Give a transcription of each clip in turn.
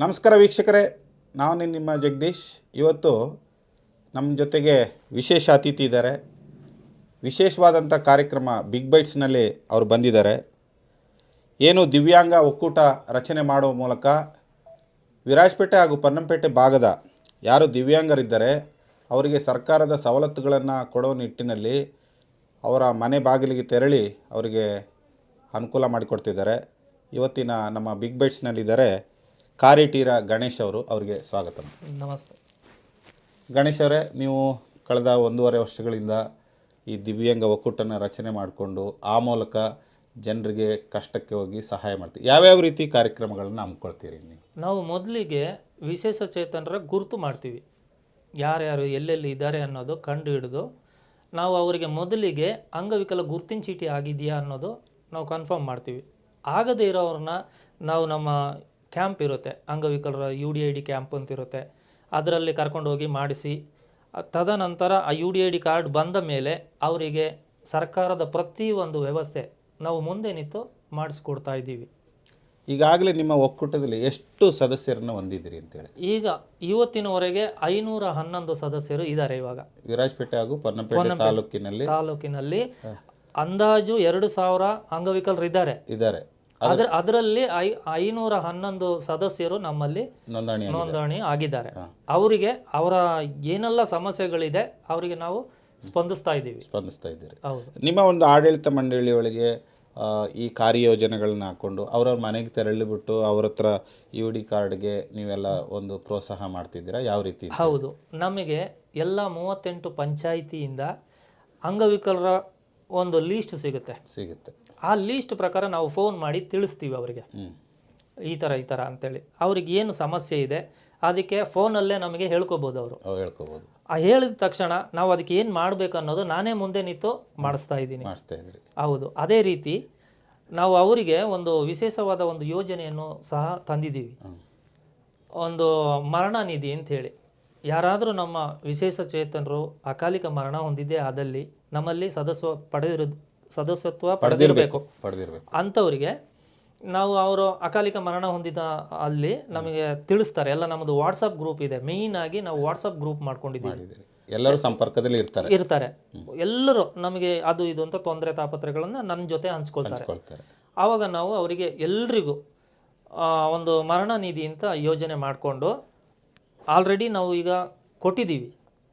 ನಮಸ್ಕಾರ ವೀಕ್ಷಕರೇ, ನಾನು ನಿಮ್ಮ ಜಗದೀಶ್. ಇವತ್ತು ನಮ್ಮ ಜೊತೆಗೆ ವಿಶೇಷ ಅತಿಥಿ ಇದ್ದಾರೆ. ವಿಶೇಷವಾದಂಥ ಕಾರ್ಯಕ್ರಮ ಬಿಗ್ ಬೈಟ್ಸ್ನಲ್ಲಿ ಅವರು ಬಂದಿದ್ದಾರೆ. ಏನು ದಿವ್ಯಾಂಗ ಒಕ್ಕೂಟ ರಚನೆ ಮಾಡುವ ಮೂಲಕ ವಿರಾಜಪೇಟೆ ಹಾಗೂ ಪನ್ನಂಪೇಟೆ ಭಾಗದ ಯಾರು ದಿವ್ಯಾಂಗರಿದ್ದಾರೆ, ಅವರಿಗೆ ಸರ್ಕಾರದ ಸವಲತ್ತುಗಳನ್ನು ಕೊಡೋ ನಿಟ್ಟಿನಲ್ಲಿ ಅವರ ಮನೆ ಬಾಗಿಲಿಗೆ ತೆರಳಿ ಅವರಿಗೆ ಅನುಕೂಲ ಮಾಡಿಕೊಡ್ತಿದ್ದಾರೆ. ಇವತ್ತಿನ ನಮ್ಮ ಬಿಗ್ ಬೈಟ್ಸ್ನಲ್ಲಿದ್ದಾರೆ ಕಾರಿಟೀರ ಗಣೇಶ್ ಅವರು ಅವರಿಗೆ ಸ್ವಾಗತ. ನಮಸ್ತೆ. ಗಣೇಶ್ ಅವರೇ ನೀವು ಕಳೆದ ಒಂದೂವರೆ ವರ್ಷಗಳಿಂದ ಈ ದಿವ್ಯಾಂಗ ಒಕ್ಕೂಟನ ರಚನೆ ಮಾಡಿಕೊಂಡು ಆ ಮೂಲಕ ಜನರಿಗೆ ಕಷ್ಟಕ್ಕೆ ಹೋಗಿ ಸಹಾಯ ಮಾಡ್ತೀವಿ ಯಾವ್ಯಾವ ರೀತಿ ಕಾರ್ಯಕ್ರಮಗಳನ್ನು ಹಮ್ಮಿಕೊಳ್ತೀರಿ ನೀವು? ನಾವು ಮೊದಲಿಗೆ ವಿಶೇಷ ಚೇತನರ ಗುರುತು ಮಾಡ್ತೀವಿ. ಯಾರ್ಯಾರು ಎಲ್ಲೆಲ್ಲಿ ಇದ್ದಾರೆ ಅನ್ನೋದು ಕಂಡು ಹಿಡಿದು ನಾವು ಅವರಿಗೆ ಮೊದಲಿಗೆ ಅಂಗವಿಕಲ ಗುರುತಿನ ಚೀಟಿ ಆಗಿದೆಯಾ ಅನ್ನೋದು ನಾವು ಕನ್ಫರ್ಮ್ ಮಾಡ್ತೀವಿ. ಆಗದೇ ಇರೋವ್ರನ್ನ ನಾವು ನಮ್ಮ ಕ್ಯಾಂಪ್ ಇರುತ್ತೆ. ಅಂಗವಿಕಲರ U D I D camp ಅಂತ ಇರುತ್ತೆ. ಅದರಲ್ಲಿ ಕರ್ಕೊಂಡು ಹೋಗಿ ಮಾಡಿಸಿ ತದನಂತರ ಆ U D I D card ಬಂದ ಮೇಲೆ ಅವರಿಗೆ ಸರ್ಕಾರದ ಪ್ರತಿಯೊಂದು ವ್ಯವಸ್ಥೆ ನಾವು ಮುಂದೆ ನಿಂತು ಮಾಡಿಸ್ಕೊಡ್ತಾ ಇದ್ದೀವಿ. ಈಗಾಗಲೇ ನಿಮ್ಮ ಒಕ್ಕೂಟದಲ್ಲಿ ಎಷ್ಟು ಸದಸ್ಯರನ್ನು ಹೊಂದಿದ್ದೀರಿ ಅಂತೇಳಿ? ಈಗ ಇವತ್ತಿನವರೆಗೆ ಐನೂರ ಹನ್ನೊಂದು ಸದಸ್ಯರು ಇದ್ದಾರೆ ಇವಾಗ. ವಿರಾಜಪೇಟೆ ಹಾಗೂ ಪೊನ್ನಪೇಟೆ ತಾಲೂಕಿನಲ್ಲಿ. ತಾಲೂಕಿನಲ್ಲಿ ಅಂದಾಜು ಎರಡು ಸಾವಿರ ಅಂಗವಿಕಲರು ಇದ್ದಾರೆ. ಇದ್ದಾರೆ. ಅದ್ರ ಅದರಲ್ಲಿ ಐ ಐನೂರ ಹನ್ನೊಂದು ಸದಸ್ಯರು ನಮ್ಮಲ್ಲಿ ನೋಂದಣಿ ನೋಂದಣಿ ಆಗಿದ್ದಾರೆ. ಅವರಿಗೆ ಅವರ ಏನೆಲ್ಲ ಸಮಸ್ಯೆಗಳಿದೆ ಅವರಿಗೆ ನಾವು ಸ್ಪಂದಿಸ್ತಾ ಇದ್ದೀವಿ. ಸ್ಪಂದಿಸ್ತಾ ಇದ್ದೀರಿ. ನಿಮ್ಮ ಒಂದು ಆಡಳಿತ ಮಂಡಳಿ ಒಳಗೆ ಈ ಕಾರ್ಯಯೋಜನೆಗಳನ್ನ ಹಾಕ್ಕೊಂಡು ಅವ್ರವ್ರ ಮನೆಗೆ ತೆರಳಿಬಿಟ್ಟು ಅವ್ರ ಹತ್ರ ಯು ಡಿ ಕಾರ್ಡ್ಗೆ ನೀವೆಲ್ಲ ಒಂದು ಪ್ರೋತ್ಸಾಹ ಮಾಡ್ತಿದ್ದೀರಾ? ಯಾವ ರೀತಿ ಹೌದು. ನಮಗೆ ಎಲ್ಲ ಮೂವತ್ತೆಂಟು ಪಂಚಾಯಿತಿಯಿಂದ ಅಂಗವಿಕಲರ ಒಂದು ಲೀಸ್ಟ್ ಸಿಗುತ್ತೆ. ಸಿಗುತ್ತೆ. ಆ ಲೀಸ್ಟ್ ಪ್ರಕಾರ ನಾವು ಫೋನ್ ಮಾಡಿ ತಿಳಿಸ್ತೀವಿ ಅವರಿಗೆ. ಈ ಥರ ಈ ಥರ ಅಂತೇಳಿ. ಅವ್ರಿಗೆ ಏನು ಸಮಸ್ಯೆ ಇದೆ ಅದಕ್ಕೆ ಫೋನಲ್ಲೇ ನಮಗೆ ಹೇಳ್ಕೊಬೋದು ಅವರು. ಹೇಳ್ಕೋಬೋದು. ಆ ಹೇಳಿದ ತಕ್ಷಣ ನಾವು ಅದಕ್ಕೆ ಏನು ಮಾಡಬೇಕು ಅನ್ನೋದು ನಾನೇ ಮುಂದೆ ನಿಂತು ಮಾಡಿಸ್ತಾ ಇದ್ದೀನಿ. ಹೌದು. ಅದೇ ರೀತಿ ನಾವು ಅವರಿಗೆ ಒಂದು ವಿಶೇಷವಾದ ಒಂದು ಯೋಜನೆಯನ್ನು ಸಹ ತಂದಿದ್ದೀವಿ. ಒಂದು ಮರಣ ನಿಧಿ ಅಂತ ಹೇಳಿ ಯಾರಾದರೂ ನಮ್ಮ ವಿಶೇಷ ಚೇತನರು ಅಕಾಲಿಕ ಮರಣ ಹೊಂದಿದ್ದೇ ಆದಲ್ಲಿ ನಮ್ಮಲ್ಲಿ ಸದಸ್ಯ ಪಡೆದಿರೋ ಸದಸ್ಯತ್ವ ಪಡೆದಿರಬೇಕು ಪಡೆದಿರಬೇಕು. ಅಂಥವರಿಗೆ ನಾವು ಅವರು ಅಕಾಲಿಕ ಮರಣ ಹೊಂದಿದ ಅಲ್ಲಿ ನಮಗೆ ತಿಳಿಸ್ತಾರೆ. ಎಲ್ಲ ನಮ್ಮದು ವಾಟ್ಸಪ್ ಗ್ರೂಪ್ ಇದೆ. ಮೇಯ್ನ್ ಆಗಿ ನಾವು ವಾಟ್ಸಪ್ ಗ್ರೂಪ್ ಮಾಡ್ಕೊಂಡಿದ್ದೀವಿ. ಎಲ್ಲರೂ ಸಂಪರ್ಕದಲ್ಲಿ ಇರ್ತಾರೆ. ಇರ್ತಾರೆ. ಎಲ್ಲರೂ ನಮಗೆ ಅದು ಇದು ಅಂತ ತೊಂದರೆ ತಾಪತ್ರೆಗಳನ್ನು ನನ್ನ ಜೊತೆ ಹಂಚ್ಕೊಳ್ತಾರೆ. ಆವಾಗ ನಾವು ಅವರಿಗೆ ಎಲ್ರಿಗೂ ಒಂದು ಮರಣ ನಿಧಿ ಅಂತ ಯೋಜನೆ ಮಾಡಿಕೊಂಡು ಆಲ್ರೆಡಿ ನಾವು ಈಗ ಕೊಟ್ಟಿದ್ದೀವಿ.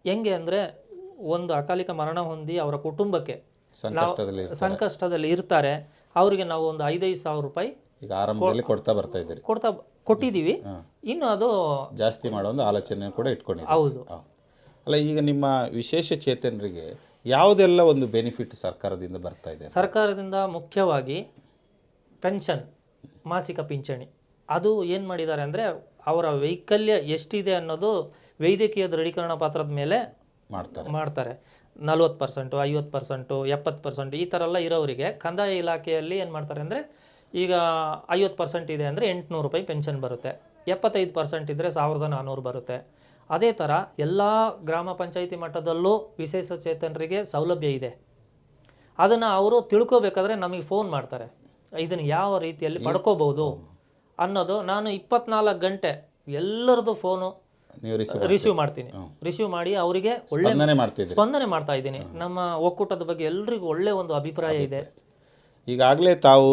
ಹೆಂಗೆ ಅಂದರೆ ಒಂದು ಅಕಾಲಿಕ ಮರಣ ಹೊಂದಿ ಅವರ ಕುಟುಂಬಕ್ಕೆ ಸಂಕಷ್ಟದಲ್ಲಿ ಇರ್ತಾರೆ. ಸಂಕಷ್ಟದಲ್ಲಿ ಇರ್ತಾರೆ. ಅವರಿಗೆ ನಾವು ಒಂದು ಐದೈದು ಸಾವಿರ ರೂಪಾಯಿ ಈಗ ಆರಂಭದಲ್ಲಿ ಕೊಡ್ತಾ ಬರ್ತಾ ಇದ್ದೀರಿ. ಕೊಡ್ತಾ ಕೊಟ್ಟಿದ್ದೀವಿ. ಇನ್ನು ಅದು ಜಾಸ್ತಿ ಮಾಡೋ ಒಂದು ಆಲೋಚನೆ ಕೂಡ ಇಟ್ಕೊಂಡಿದ್ದೀವಿ ಹೌದು. ಹೌದು. ಅಲ್ಲ ಈಗ ನಿಮ್ಮ ವಿಶೇಷ ಚೇತನರಿಗೆ ಯಾವುದೆಲ್ಲ ಒಂದು ಬೆನಿಫಿಟ್ ಸರ್ಕಾರದಿಂದ ಬರ್ತಾ ಇದೆ ಸರ್ಕಾರದಿಂದ ಮುಖ್ಯವಾಗಿ ಪೆನ್ಷನ್ ಮಾಸಿಕ ಪಿಂಚಣಿ. ಅದು ಏನು ಮಾಡಿದ್ದಾರೆ ಅಂದರೆ ಅವರ ವೈಕಲ್ಯ ಎಷ್ಟಿದೆ ಅನ್ನೋದು ವೈದ್ಯಕೀಯ ದೃಢೀಕರಣ ಪಾತ್ರದ ಮೇಲೆ ಮಾಡ್ತಾರೆ. ಮಾಡ್ತಾರೆ. ನಲ್ವತ್ತು ಪರ್ಸೆಂಟು, ಐವತ್ತು ಪರ್ಸೆಂಟು, ಎಪ್ಪತ್ತು ಪರ್ಸೆಂಟ್ ಈ ಥರ ಎಲ್ಲ ಇರೋರಿಗೆ ಕಂದಾಯ ಇಲಾಖೆಯಲ್ಲಿ ಏನು ಮಾಡ್ತಾರೆ ಅಂದರೆ ಈಗ ಐವತ್ತು ಪರ್ಸೆಂಟ್ ಇದೆ ಅಂದರೆ ಎಂಟುನೂರು ರೂಪಾಯಿ ಪೆನ್ಷನ್ ಬರುತ್ತೆ. ಎಪ್ಪತ್ತೈದು ಪರ್ಸೆಂಟ್ ಇದ್ದರೆ ಸಾವಿರದ ನಾನ್ನೂರು ಬರುತ್ತೆ. ಅದೇ ಥರ ಎಲ್ಲ ಗ್ರಾಮ ಪಂಚಾಯಿತಿ ಮಟ್ಟದಲ್ಲೂ ವಿಶೇಷ ಚೇತನರಿಗೆ ಸೌಲಭ್ಯ ಇದೆ. ಅದನ್ನು ಅವರು ತಿಳ್ಕೋಬೇಕಾದ್ರೆ ನಮಗೆ ಫೋನ್ ಮಾಡ್ತಾರೆ. ಇದನ್ನು ಯಾವ ರೀತಿಯಲ್ಲಿ ಪಡ್ಕೋಬೋದು ಅನ್ನೋದು ನಾನು ಇಪ್ಪತ್ನಾಲ್ಕು ಗಂಟೆ ಎಲ್ಲರದ್ದು ಫೋನು ನೀವು ರಿಸೀವ್ ಮಾಡ್ತೀನಿ. ರಿಸೀವ್ ಮಾಡಿ ಅವರಿಗೆ ಒಳ್ಳೆ ಸ್ಪಂದನೆ ಮಾಡ್ತಾ ಇದ್ದೀನಿ. ನಮ್ಮ ಒಕ್ಕೂಟದ ಬಗ್ಗೆ ಎಲ್ರಿಗೂ ಒಳ್ಳೆ ಒಂದು ಅಭಿಪ್ರಾಯ ಇದೆ. ಈಗಾಗಲೇ ತಾವು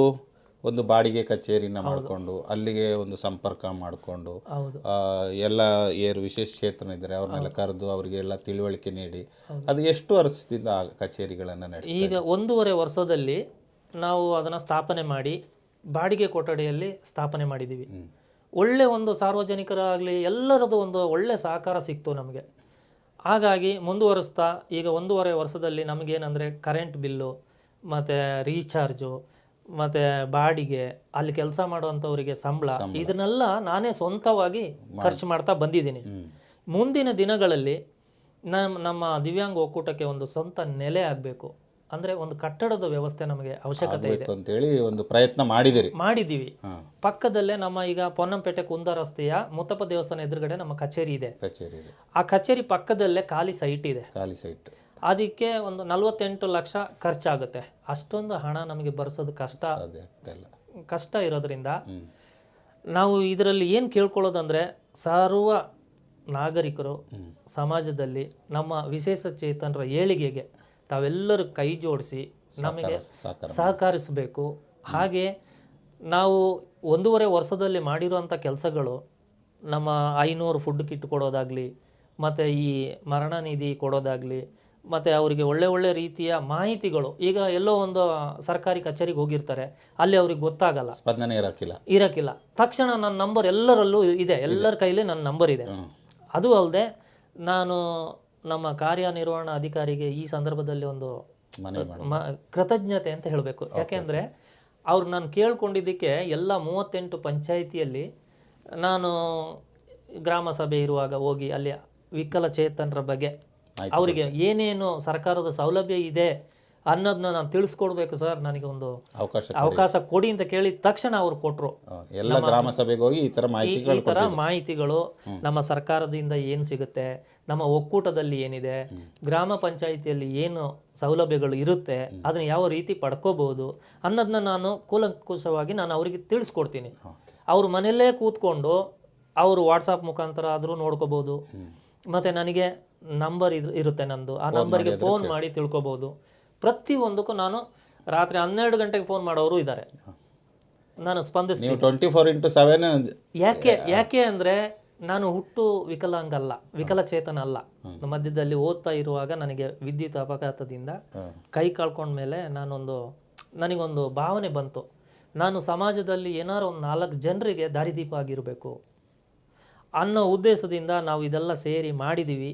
ಒಂದು ಬಾಡಿಗೆ ಕಚೇರಿನ ಮಾಡಿಕೊಂಡು ಅಲ್ಲಿಗೆ ಒಂದು ಸಂಪರ್ಕ ಮಾಡಿಕೊಂಡು ಎಲ್ಲ ಏರು ವಿಶೇಷ ಕ್ಷೇತ್ರ ಇದ್ದಾರೆ. ಅವ್ರನ್ನೆಲ್ಲ ಕರೆದು ಅವರಿಗೆ ಎಲ್ಲ ತಿಳುವಳಿಕೆ ನೀಡಿ ಅದು ಎಷ್ಟು ವರ್ಷದಿಂದ ಆ ಕಚೇರಿಗಳನ್ನು ನಡೆಸಿ ಈಗ ಒಂದೂವರೆ ವರ್ಷದಲ್ಲಿ ನಾವು ಅದನ್ನು ಸ್ಥಾಪನೆ ಮಾಡಿ ಬಾಡಿಗೆ ಕೊಠಡಿಯಲ್ಲಿ ಸ್ಥಾಪನೆ ಮಾಡಿದ್ದೀವಿ. ಒಳ್ಳೆ ಒಂದು ಸಾರ್ವಜನಿಕರಾಗಲಿ ಎಲ್ಲರದ್ದು ಒಂದು ಒಳ್ಳೆ ಸಹಕಾರ ಸಿಕ್ತು ನಮಗೆ. ಹಾಗಾಗಿ ಮುಂದುವರಿಸ್ತಾ ಈಗ ಒಂದೂವರೆ ವರ್ಷದಲ್ಲಿ ನಮಗೇನಂದರೆ ಕರೆಂಟ್ ಬಿಲ್ಲು ಮತ್ತು ರೀಚಾರ್ಜು ಮತ್ತು ಬಾಡಿಗೆ ಅಲ್ಲಿ ಕೆಲಸ ಮಾಡುವಂಥವರಿಗೆ ಸಂಬಳ ಇದನ್ನೆಲ್ಲ ನಾನೇ ಸ್ವಂತವಾಗಿ ಖರ್ಚು ಮಾಡ್ತಾ ಬಂದಿದ್ದೀನಿ. ಮುಂದಿನ ದಿನಗಳಲ್ಲಿ ನಮ್ಮ ನಮ್ಮ ದಿವ್ಯಾಂಗ ಒಕ್ಕೂಟಕ್ಕೆ ಒಂದು ಸ್ವಂತ ನೆಲೆ ಆಗಬೇಕು. ಅಂದರೆ ಒಂದು ಕಟ್ಟಡದ ವ್ಯವಸ್ಥೆ ನಮಗೆ ಅವಶ್ಯಕತೆ ಇದೆ. ಅಂತೇಳಿ ಒಂದು ಪ್ರಯತ್ನ ಮಾಡಿದಿರಿ. ಮಾಡಿದ್ದೀವಿ. ಪಕ್ಕದಲ್ಲೇ ನಮ್ಮ ಈಗ ಪೊನ್ನಂಪೇಟೆ ಕುಂದ ರಸ್ತೆಯ ಮುತ್ತಪ್ಪ ದೇವಸ್ಥಾನ ಎದುರುಗಡೆ ನಮ್ಮ ಕಚೇರಿ ಇದೆ. ಕಚೇರಿ ಇದೆ. ಆ ಕಚೇರಿ ಪಕ್ಕದಲ್ಲೇ ಖಾಲಿ ಸೈಟ್ ಇದೆ. ಖಾಲಿ ಸೈಟ್. ಅದಕ್ಕೆ ಒಂದು ನಲವತ್ತೆಂಟು ಲಕ್ಷ ಖರ್ಚಾಗುತ್ತೆ. ಅಷ್ಟೊಂದು ಹಣ ನಮಗೆ ಬರ್ಸೋದು ಕಷ್ಟ. ಕಷ್ಟ ಇರೋದ್ರಿಂದ ನಾವು ಇದರಲ್ಲಿ ಏನು ಕೇಳ್ಕೊಳ್ಳೋದಂದ್ರೆ ಸರ್ವ ನಾಗರಿಕರು ಸಮಾಜದಲ್ಲಿ ನಮ್ಮ ವಿಶೇಷ ಚೇತನರ ಏಳಿಗೆಗೆ ತಾವೆಲ್ಲರೂ ಕೈ ಜೋಡಿಸಿ ನಮಗೆ ಸಹಕರಿಸಬೇಕು. ಹಾಗೆ ನಾವು ಒಂದೂವರೆ ವರ್ಷದಲ್ಲಿ ಮಾಡಿರುವಂಥ ಕೆಲಸಗಳು ನಮ್ಮ ಐನೂರು ಫುಡ್ ಕಿಟ್ ಕೊಡೋದಾಗಲಿ ಮತ್ತು ಈ ಮರಣ ನಿಧಿ ಕೊಡೋದಾಗಲಿ ಮತ್ತು ಅವರಿಗೆ ಒಳ್ಳೆ ಒಳ್ಳೆ ರೀತಿಯ ಮಾಹಿತಿಗಳು ಈಗ ಎಲ್ಲೋ ಒಂದು ಸರ್ಕಾರಿ ಕಚೇರಿಗೆ ಹೋಗಿರ್ತಾರೆ ಅಲ್ಲಿ ಅವ್ರಿಗೆ ಗೊತ್ತಾಗಲ್ಲ. ಸ್ಪಂದನೆ ಇರೋಕ್ಕಿಲ್ಲ. ಇರೋಕ್ಕಿಲ್ಲ. ತಕ್ಷಣ ನನ್ನ ನಂಬರ್ ಎಲ್ಲರಲ್ಲೂ ಇದೆ. ಎಲ್ಲರ ಕೈಲಿ ನನ್ನ ನಂಬರ್ ಇದೆ. ಅದು ಅಲ್ಲದೆ ನಾನು ನಮ್ಮ ಕಾರ್ಯನಿರ್ವಹಣಾ ಅಧಿಕಾರಿಗೆ ಈ ಸಂದರ್ಭದಲ್ಲಿ ಒಂದು ಕೃತಜ್ಞತೆ ಅಂತ ಹೇಳಬೇಕು. ಯಾಕೆಂದರೆ ಅವ್ರು ನಾನು ಕೇಳ್ಕೊಂಡಿದ್ದಕ್ಕೆ ಎಲ್ಲ ಮೂವತ್ತೆಂಟು ಪಂಚಾಯಿತಿಯಲ್ಲಿ ನಾನು ಗ್ರಾಮ ಸಭೆ ಇರುವಾಗ ಹೋಗಿ ಅಲ್ಲಿ ವಿಕಲಚೇತನರ ಬಗ್ಗೆ ಅವರಿಗೆ ಏನೇನು ಸರ್ಕಾರದ ಸೌಲಭ್ಯ ಇದೆ ಅನ್ನೋದನ್ನ ನಾನು ತಿಳಿಸ್ಕೊಡ್ಬೇಕು ಸರ್ ನನಗೆ ಒಂದು ಅವಕಾಶ ಅವಕಾಶ ಕೊಡಿ ಅಂತ ಕೇಳಿದ ತಕ್ಷಣ ಅವ್ರು ಕೊಟ್ಟರು ಎಲ್ಲ ಗ್ರಾಮ ಸಭೆಗೆ ಹೋಗಿ ಈ ಥರ ಈ ಮಾಹಿತಿಗಳು ಥರ ಮಾಹಿತಿಗಳು ನಮ್ಮ ಸರ್ಕಾರದಿಂದ ಏನು ಸಿಗುತ್ತೆ ನಮ್ಮ ಒಕ್ಕೂಟದಲ್ಲಿ ಏನಿದೆ ಗ್ರಾಮ ಪಂಚಾಯಿತಿಯಲ್ಲಿ ಏನು ಸೌಲಭ್ಯಗಳು ಇರುತ್ತೆ ಅದನ್ನ ಯಾವ ರೀತಿ ಪಡ್ಕೋಬಹುದು ಅನ್ನೋದನ್ನ ನಾನು ಕೂಲಂಕುಷವಾಗಿ ನಾನು ಅವರಿಗೆ ತಿಳಿಸ್ಕೊಡ್ತೀನಿ. ಅವ್ರ ಮನೆಯಲ್ಲೇ ಕೂತ್ಕೊಂಡು ಅವರು ವಾಟ್ಸಪ್ ಮುಖಾಂತರ ಆದರೂ ನೋಡ್ಕೋಬೋದು ಮತ್ತೆ ನನಗೆ ನಂಬರ್ ಇರುತ್ತೆ ನಂದು. ಆ ನಂಬರ್ಗೆ ಫೋನ್ ಮಾಡಿ ತಿಳ್ಕೊಬೋದು ಪ್ರತಿಯೊಂದಕ್ಕೂ ನಾನು ರಾತ್ರಿ ಹನ್ನೆರಡು ಗಂಟೆಗೆ ಫೋನ್ ಮಾಡೋರು ಇದ್ದಾರೆ. ನಾನು ಸ್ಪಂದಿಸ್ತೀನಿ. ಟ್ವೆಂಟಿ ಫೋರ್ ಇಂಟು ಸೆವೆನ್ ಯಾಕೆ ಯಾಕೆ ಅಂದರೆ ನಾನು ಹುಟ್ಟು ವಿಕಲಾಂಗ ಅಲ್ಲ ವಿಕಲಚೇತನ ಅಲ್ಲ. ಮಧ್ಯದಲ್ಲಿ ಓದ್ತಾ ಇರುವಾಗ ನನಗೆ ವಿದ್ಯುತ್ ಅಪಘಾತದಿಂದ ಕೈ ಕಳ್ಕೊಂಡ್ಮೇಲೆ ನಾನೊಂದು ನನಗೊಂದು ಭಾವನೆ ಬಂತು. ನಾನು ಸಮಾಜದಲ್ಲಿ ಏನಾರು ಒಂದು ನಾಲ್ಕು ಜನರಿಗೆ ದಾರಿದೀಪ ಆಗಿರಬೇಕು ಅನ್ನೋ ಉದ್ದೇಶದಿಂದ ನಾವು ಇದೆಲ್ಲ ಸೇರಿ ಮಾಡಿದ್ದೀವಿ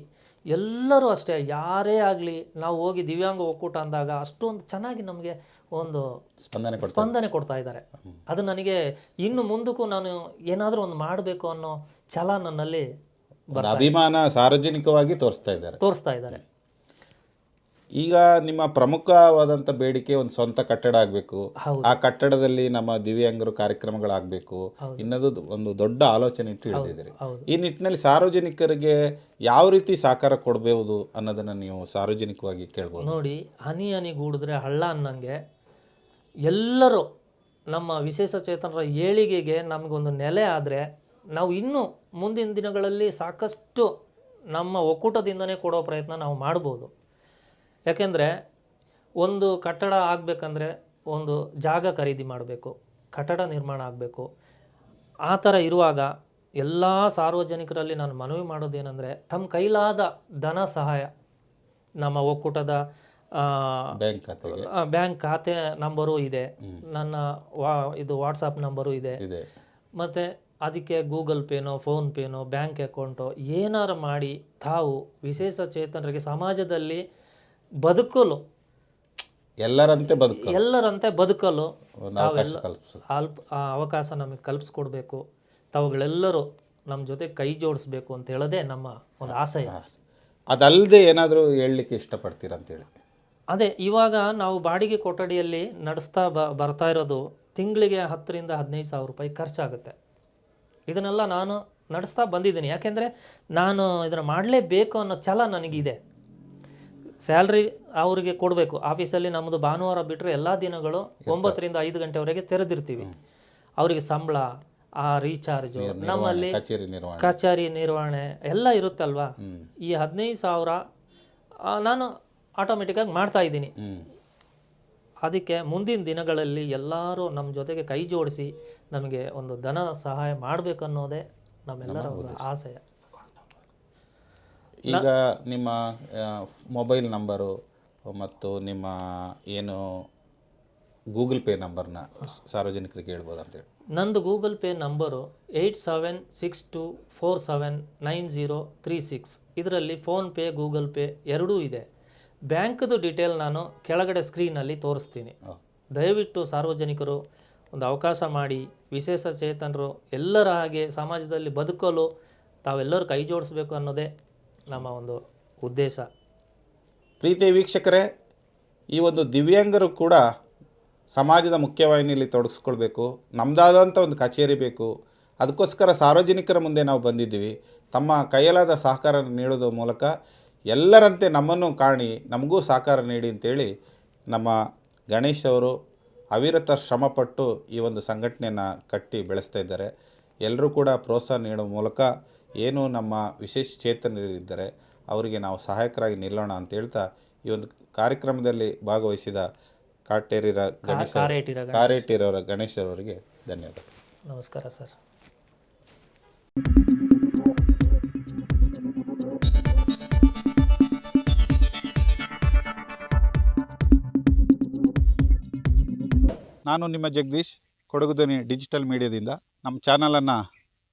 ಎಲ್ಲರೂ ಅಷ್ಟೇ ಯಾರೇ ಆಗಲಿ ನಾವು ಹೋಗಿ ದಿವ್ಯಾಂಗ ಒಕ್ಕೂಟ ಅಂದಾಗ ಅಷ್ಟೊಂದು ಚೆನ್ನಾಗಿ ನಮಗೆ ಒಂದು ಸ್ಪಂದನೆ ಸ್ಪಂದನೆ ಕೊಡ್ತಾ ಇದ್ದಾರೆ. ಅದು ನನಗೆ ಇನ್ನು ಮುಂದಕ್ಕೂ ನಾನು ಏನಾದರೂ ಒಂದು ಮಾಡಬೇಕು ಅನ್ನೋ ಛಲ ನನ್ನಲ್ಲಿ ಅಭಿಮಾನ ಸಾರ್ವಜನಿಕವಾಗಿ ತೋರಿಸ್ತಾ ಇದ್ದಾರೆ. ತೋರಿಸ್ತಾ ಇದ್ದಾರೆ. ಈಗ ನಿಮ್ಮ ಪ್ರಮುಖವಾದಂಥ ಬೇಡಿಕೆ ಒಂದು ಸ್ವಂತ ಕಟ್ಟಡ ಆಗಬೇಕು. ಆ ಕಟ್ಟಡದಲ್ಲಿ ನಮ್ಮ ದಿವ್ಯಾಂಗರು ಕಾರ್ಯಕ್ರಮಗಳಾಗಬೇಕು. ಇನ್ನದು ಒಂದು ದೊಡ್ಡ ಆಲೋಚನೆ ಇಟ್ಟು ಹಿಡಿದಿದ್ದೀರಿ. ಈ ನಿಟ್ಟಿನಲ್ಲಿ ಸಾರ್ವಜನಿಕರಿಗೆ ಯಾವ ರೀತಿ ಸಹಕಾರ ಕೊಡಬಹುದು ಅನ್ನೋದನ್ನ ನೀವು ಸಾರ್ವಜನಿಕವಾಗಿ ಕೇಳ್ಬೋದು. ನೋಡಿ ಹನಿ ಹನಿ ಗೂಡಿದ್ರೆ ಹಳ್ಳ ಅನ್ನಂಗೆ ಎಲ್ಲರೂ ನಮ್ಮ ವಿಶೇಷ ಚೇತನರ ಏಳಿಗೆಗೆ ನಮಗೊಂದು ನೆಲೆ ಆದರೆ ನಾವು ಇನ್ನೂ ಮುಂದಿನ ದಿನಗಳಲ್ಲಿ ಸಾಕಷ್ಟು ನಮ್ಮ ಒಕ್ಕೂಟದಿಂದನೇ ಕೊಡೋ ಪ್ರಯತ್ನ ನಾವು ಮಾಡ್ಬೋದು. ಯಾಕೆಂದರೆ ಒಂದು ಕಟ್ಟಡ ಆಗಬೇಕಂದ್ರೆ ಒಂದು ಜಾಗ ಖರೀದಿ ಮಾಡಬೇಕು ಕಟ್ಟಡ ನಿರ್ಮಾಣ ಆಗಬೇಕು. ಆ ಥರ ಇರುವಾಗ ಎಲ್ಲ ಸಾರ್ವಜನಿಕರಲ್ಲಿ ನಾನು ಮನವಿ ಮಾಡೋದೇನೆಂದರೆ ತಮ್ಮ ಕೈಲಾದ ಧನ ಸಹಾಯ ನಮ್ಮ ಒಕ್ಕೂಟದ ಬ್ಯಾಂಕ್ ಖಾತೆ ಬ್ಯಾಂಕ್ ಖಾತೆ ನಂಬರು ಇದೆ ನನ್ನ ವಾ ಇದು ವಾಟ್ಸಪ್ ನಂಬರು ಇದೆ. ಮತ್ತು ಅದಕ್ಕೆ ಗೂಗಲ್ ಪೇನೋ ಫೋನ್ ಪೇನೋ ಬ್ಯಾಂಕ್ ಅಕೌಂಟೋ ಏನಾರು ಮಾಡಿ ತಾವು ವಿಶೇಷ ಚೇತನರಿಗೆ ಸಮಾಜದಲ್ಲಿ ಬದುಕಲು. ಎಲ್ಲರಂತೆ ಬದುಕು. ಎಲ್ಲರಂತೆ ಬದುಕಲು. ತಾವೆಲ್ಲ ಅವಕಾಶ ಕಲ್ಪಿಸೋದು ಅಲ್ಪ ಆ ಅವಕಾಶ ನಮಗೆ ಕಲ್ಪಿಸ್ಕೊಡ್ಬೇಕು. ತಾವುಗಳೆಲ್ಲರೂ ನಮ್ಮ ಜೊತೆ ಕೈ ಜೋಡಿಸ್ಬೇಕು ಅಂತ ಹೇಳೋದೇ ನಮ್ಮ ಒಂದು ಆಸೆ. ಅದಲ್ಲದೆ ಏನಾದರೂ ಹೇಳಲಿಕ್ಕೆ ಇಷ್ಟಪಡ್ತೀರಂತೇಳಿ ಅದೇ ಇವಾಗ ನಾವು ಬಾಡಿಗೆ ಕೊಠಡಿಯಲ್ಲಿ ನಡೆಸ್ತಾ ಬ ಬರ್ತಾ ಇರೋದು ತಿಂಗಳಿಗೆ ಹತ್ತರಿಂದ ಹದಿನೈದು ಸಾವಿರ ರೂಪಾಯಿ ಖರ್ಚಾಗುತ್ತೆ. ಇದನ್ನೆಲ್ಲ ನಾನು ನಡೆಸ್ತಾ ಬಂದಿದ್ದೀನಿ. ಯಾಕೆಂದರೆ ನಾನು ಇದನ್ನು ಮಾಡಲೇಬೇಕು ಅನ್ನೋ ಛಲ ನನಗಿದೆ. ಸ್ಯಾಲ್ರಿ ಅವರಿಗೆ ಕೊಡಬೇಕು. ಆಫೀಸಲ್ಲಿ ನಮ್ಮದು ಭಾನುವಾರ ಬಿಟ್ಟರೆ ಎಲ್ಲ ದಿನಗಳು ಒಂಬತ್ತರಿಂದ ಐದು ಗಂಟೆವರೆಗೆ ತೆರೆದಿರ್ತೀವಿ. ಅವರಿಗೆ ಸಂಬಳ ಆ ರೀಚಾರ್ಜ್ ನಮ್ಮಲ್ಲಿ ಕಚೇರಿ ನಿರ್ವಹಣೆ. ಎಲ್ಲ ಇರುತ್ತಲ್ವಾ? ಈ ಹದಿನೈದು ಸಾವಿರ ನಾನು ಆಟೋಮೆಟಿಕ್ಕಾಗಿ ಮಾಡ್ತಾ ಇದ್ದೀನಿ. ಅದಕ್ಕೆ ಮುಂದಿನ ದಿನಗಳಲ್ಲಿ ಎಲ್ಲರೂ ನಮ್ಮ ಜೊತೆಗೆ ಕೈ ಜೋಡಿಸಿ ನಮಗೆ ಒಂದು ಧನ ಸಹಾಯ ಮಾಡಬೇಕನ್ನೋದೇ ನಮ್ಮೆಲ್ಲರ ಒಂದು ಆಶಯ ಈಗ ನಿಮ್ಮ ಮೊಬೈಲ್ ನಂಬರು ಮತ್ತು ನಿಮ್ಮ ಏನು ಗೂಗಲ್ ಪೇ ನಂಬರ್ನ ಸಾರ್ವಜನಿಕರಿಗೆ ಹೇಳ್ಬೋದು ಅಂತೇಳಿ ನಂದು Google Pay number eight seven six two four seven nine zero three six ಇದರಲ್ಲಿ ಫೋನ್ಪೇ ಗೂಗಲ್ ಪೇ ಎರಡೂ ಇದೆ. ಬ್ಯಾಂಕ್ದು ಡೀಟೇಲ್ ನಾನು ಕೆಳಗಡೆ ಸ್ಕ್ರೀನಲ್ಲಿ ತೋರಿಸ್ತೀನಿ. ದಯವಿಟ್ಟು ಸಾರ್ವಜನಿಕರು ಒಂದು ಅವಕಾಶ ಮಾಡಿ ವಿಶೇಷ ಚೇತನರು ಎಲ್ಲರ ಹಾಗೆ ಸಮಾಜದಲ್ಲಿ ಬದುಕಲು ತಾವೆಲ್ಲರೂ ಕೈ ಜೋಡಿಸ್ಬೇಕು ಅನ್ನೋದೇ ನಮ್ಮ ಒಂದು ಉದ್ದೇಶ. ಪ್ರೀತಿ ವೀಕ್ಷಕರೇ, ಈ ಒಂದು ದಿವ್ಯಾಂಗರು ಕೂಡ ಸಮಾಜದ ಮುಖ್ಯವಾಹಿನಿಯಲ್ಲಿ ತೊಡಗಿಸ್ಕೊಳ್ಬೇಕು ನಮ್ಮದಾದಂಥ ಒಂದು ಕಚೇರಿ ಬೇಕು, ಅದಕ್ಕೋಸ್ಕರ ಸಾರ್ವಜನಿಕರ ಮುಂದೆ ನಾವು ಬಂದಿದ್ದೀವಿ. ತಮ್ಮ ಕೈಯಲಾದ ಸಹಕಾರ ನೀಡೋದ್ರ ಮೂಲಕ ಎಲ್ಲರಂತೆ ನಮ್ಮನ್ನು ಕಾಣಿ, ನಮಗೂ ಸಹಕಾರ ನೀಡಿ ಅಂತೇಳಿ ನಮ್ಮ ಗಣೇಶ್ ಅವರು ಅವಿರತ ಶ್ರಮಪಟ್ಟು ಈ ಒಂದು ಸಂಘಟನೆಯನ್ನು ಕಟ್ಟಿ ಬೆಳೆಸ್ತಾ ಇದ್ದಾರೆ. ಎಲ್ಲರೂ ಕೂಡ ಪ್ರೋತ್ಸಾಹ ನೀಡುವ ಮೂಲಕ ಏನು ನಮ್ಮ ವಿಶೇಷ ಚೇತನರಿದ್ದಾರೆ ಅವರಿಗೆ ನಾವು ಸಹಾಯಕರಾಗಿ ನಿಲ್ಲೋಣ ಅಂತ ಹೇಳ್ತಾ ಈ ಒಂದು ಕಾರ್ಯಕ್ರಮದಲ್ಲಿ ಭಾಗವಹಿಸಿದ ಕಾಟೇರಿರ ಗಣೇಶ ಕಾರೇಟಿರ ಗಣೇಶ. ಕಾರೇಟಿರವರ ಗಣೇಶ್ ಅವರಿಗೆ ಧನ್ಯವಾದ. ನಮಸ್ಕಾರ ಸರ್. ನಾನು ನಿಮ್ಮ ಜಗದೀಶ್ ಕೊಡಗು ಧ್ವನಿ ಡಿಜಿಟಲ್ ಮೀಡಿಯಾದಿಂದ. ನಮ್ಮ ಚಾನಲನ್ನು